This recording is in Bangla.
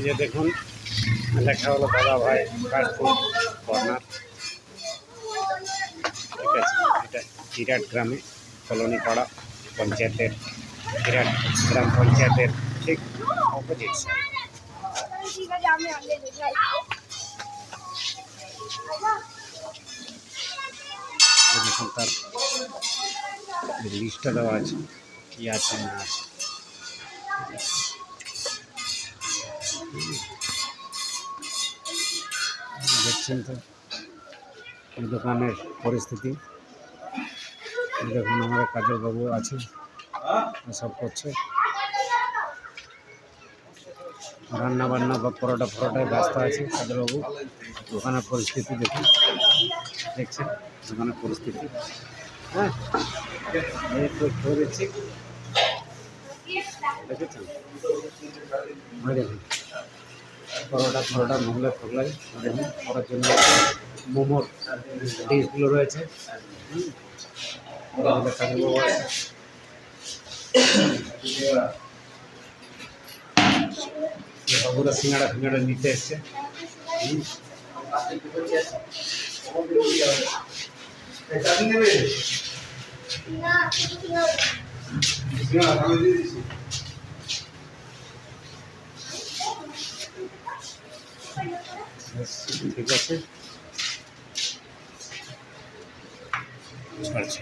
এই যে দেখুন লেখা হলো দাদা ভাই ফাস্ট ফুড কর্নার ঠিক আছে এটা বিরাট গ্রামে কলোনি পাড়া পঞ্চায়েতের বিরাট গ্রাম পঞ্চায়েতের ঠিক অপোজিট সাইড ঠিক আছে আমি আগে দেখাই দেখুন তার লিস্টটা দেওয়া আছে কী আছে না আছে দেখছেন তো? দোকানের পরিস্থিতি। দেখুন আমার কাজের বাবু আছে সব করছে। রান্না বান্না বা পরোটা ফরোটায় ব্যস্ত আছে কাজের বাবু। দোকানের পরিস্থিতি দেখুন। দেখছেন দোকানের পরিস্থিতি? হ্যাঁ এই দেখেছেন? পরোটা ফরোটা মোগলে ফোগলাই করার জন্য মোমোর ডিশগুলো রয়েছে। বাবুরা সিঙ্গাড়া, ফিঙ্গাড়া নিতে এসছে। না ঠিক আছে ব্যাস, ঠিক আছে। আচ্ছা।